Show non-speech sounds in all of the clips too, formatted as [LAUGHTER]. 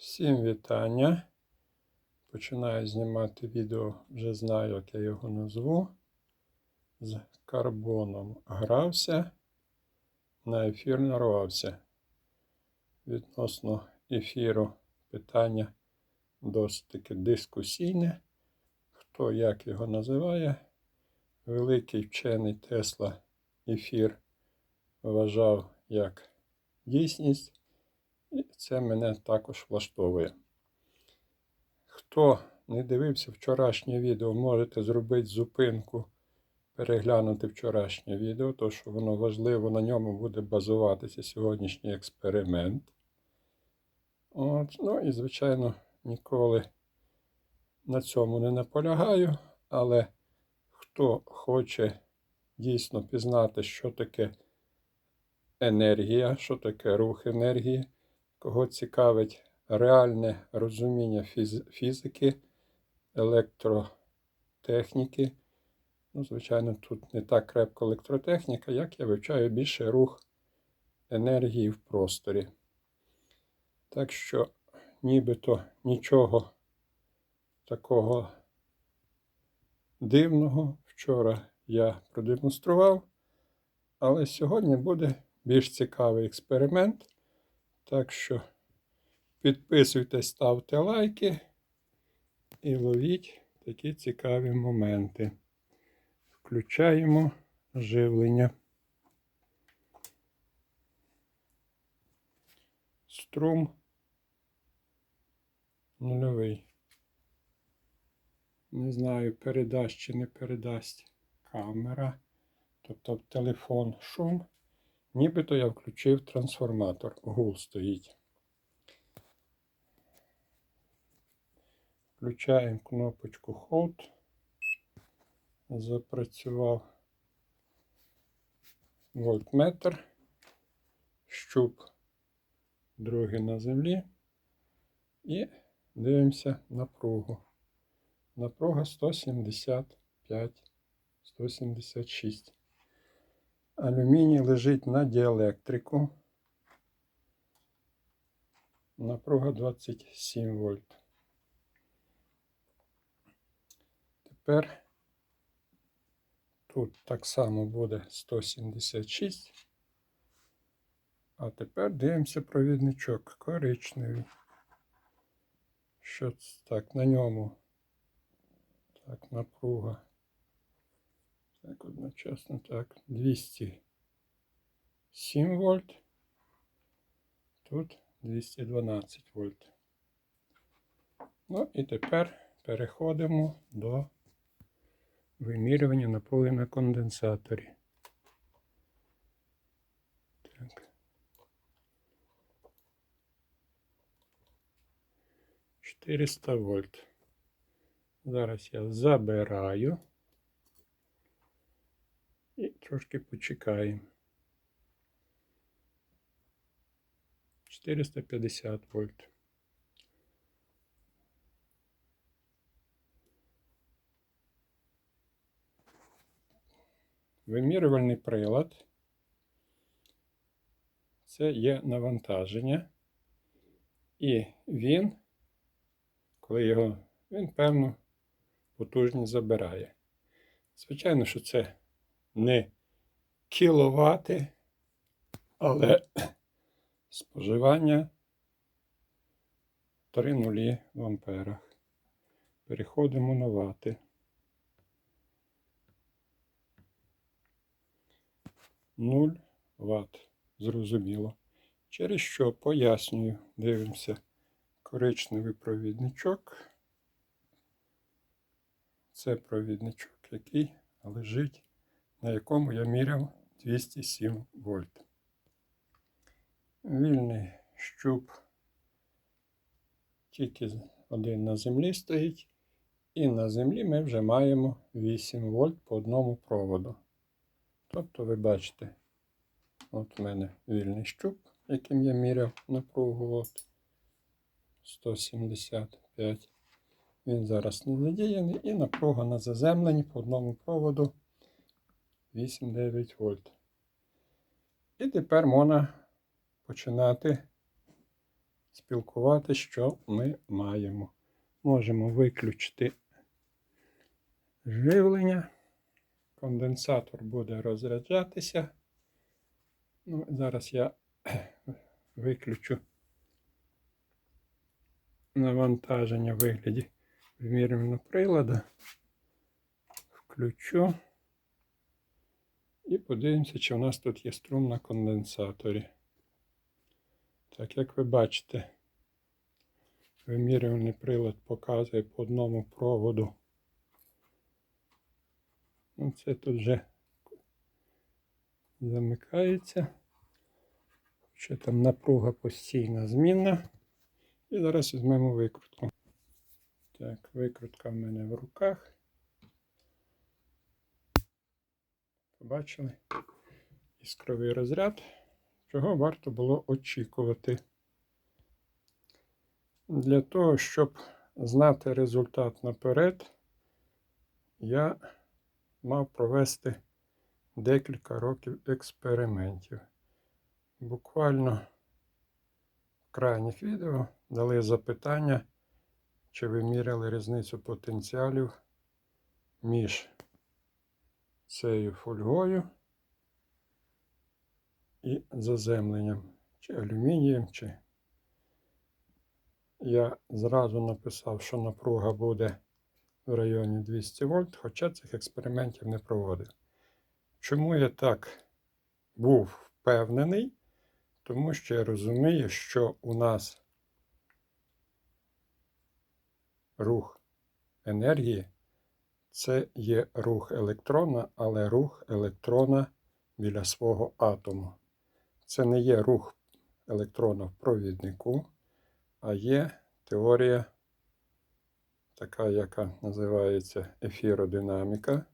Всім вітання. Починаю знімати відео, вже знаю, як я його назву. З карбоном грався, на ефір нарвався. Відносно ефіру питання досить таки дискусійне. Хто як його називає? Великий вчений Тесла ефір вважав як дійсність. І це мене також влаштовує. Хто не дивився вчорашнє відео, можете зробити зупинку, переглянути вчорашнє відео, то що воно важливо, на ньому буде базуватися сьогоднішній експеримент. От, ну і, звичайно, ніколи на цьому не наполягаю, але хто хоче дійсно пізнати, що таке енергія, що таке рух енергії, кого цікавить реальне розуміння фіз- фізики, електротехніки. Ну, звичайно, тут не так крепко електротехніка, як я вивчаю більше рух енергії в просторі. Так що, нібито нічого такого дивного вчора я продемонстрував, але сьогодні буде більш цікавий експеримент. Так що підписуйтесь, ставте лайки і ловіть такі цікаві моменти. Включаємо живлення. Струм нульовий. Не знаю, передасть чи не передасть камера, тобто телефон шум. Нібито я включив трансформатор. Гул стоїть. Включаємо кнопочку Hold. Запрацював вольтметр. Щуп другий на землі. І дивимося напругу. Напруга 175, 176. Алюміній лежить на діелектрику. Напруга 27 вольт. Тепер тут так само буде 176. А тепер дивимося провідничок коричневий. Що це так на ньому? Так, напруга. Так, одночасно так. 207 вольт. Тут 212 вольт. Ну і тепер переходимо до вимірювання напруги на конденсаторі. Так. 400 вольт. Зараз я забираю. І трошки почекаємо. 450 вольт. Вимірювальний прилад. Це є навантаження. І він, коли його, він певну потужність забирає. Звичайно, що це не кіловати, але споживання 3 нулі в амперах. Переходимо на вати. Нуль ватт. Зрозуміло. Через що пояснюю, дивимося коричневий провідничок. Це провідничок, який лежить на якому я міряв 207 вольт. Вільний щуп тільки один на землі стоїть, і на землі ми вже маємо 8 вольт по одному проводу. Тобто, ви бачите, от у мене вільний щуп, яким я міряв напругу от 175. Він зараз не задіяний, і напруга на заземленні по одному проводу 8-9 вольт. І тепер можна починати спілкувати, що ми маємо. Можемо виключити живлення. Конденсатор буде розряджатися. Ну, зараз я [CLEARS THROAT] виключу навантаження в вигляді вимірювального приладу. Включу. І подивимося, чи у нас тут є струм на конденсаторі. Так, як ви бачите, вимірювальний прилад показує по одному проводу. Ну, це тут вже замикається. Ще там напруга постійна змінна. І зараз візьмемо викрутку. Так, викрутка в мене в руках. Побачили? Іскровий розряд, чого варто було очікувати. Для того, щоб знати результат наперед, я мав провести декілька років експериментів. Буквально в крайніх відео дали запитання, чи виміряли різницю потенціалів між цією фольгою і заземленням, чи алюмінієм, чи я зразу написав, що напруга буде в районі 200 вольт, хоча цих експериментів не проводив. Чому я так був впевнений? Тому що я розумію, що у нас рух енергії це є рух електрона, але рух електрона біля свого атому. Це не є рух електрона в провіднику, а є теорія, така, яка називається ефіродинаміка.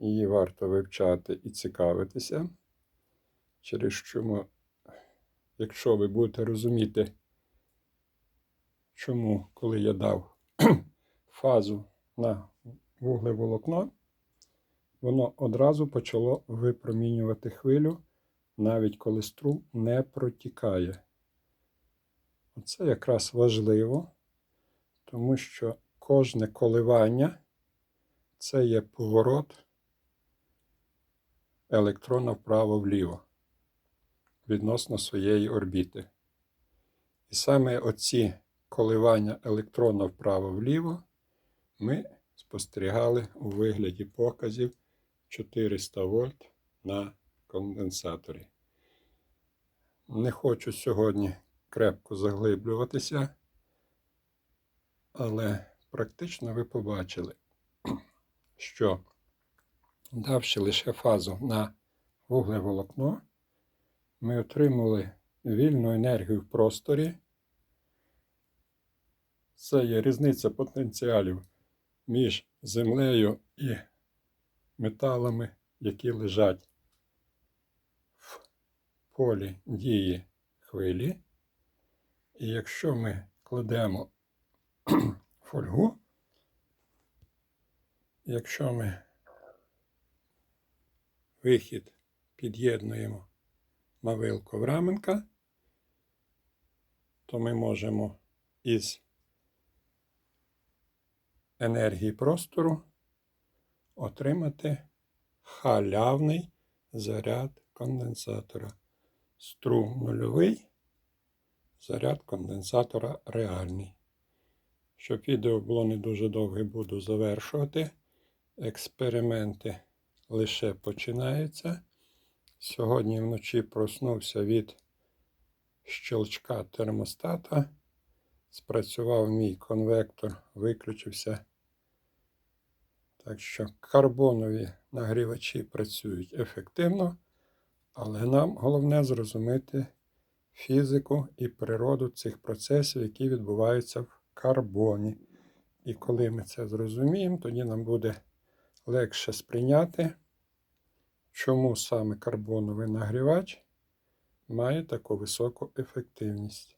Її варто вивчати і цікавитися. Через чому, якщо ви будете розуміти, чому, коли я дав [CLEARS THROAT] фазу на вуглеволокно, воно одразу почало випромінювати хвилю, навіть коли струм не протікає. Це якраз важливо, тому що кожне коливання це є поворот електрона вправо-вліво відносно своєї орбіти. І саме оці коливання електрона вправо-вліво ми спостерігали у вигляді показів 400 вольт на конденсаторі. Не хочу сьогодні крепко заглиблюватися, але практично ви побачили, що давши лише фазу на вуглеволокно, ми отримали вільну енергію в просторі. Це є різниця потенціалів між землею і металами, які лежать в полі дії хвилі. І якщо ми кладемо [CLEARS THROAT] фольгу, якщо ми вихід під'єднуємо на вилку Враменка, то ми можемо із енергії простору отримати халявний заряд конденсатора. Струм нульовий, заряд конденсатора реальний. Щоб відео було не дуже довге, буду завершувати. Експерименти лише починаються. Сьогодні вночі проснувся від щелчка термостата. Спрацював мій конвектор, виключився. Так що карбонові нагрівачі працюють ефективно, але нам головне зрозуміти фізику і природу цих процесів, які відбуваються в карбоні. І коли ми це зрозуміємо, тоді нам буде легше сприйняти, чому саме карбоновий нагрівач має таку високу ефективність.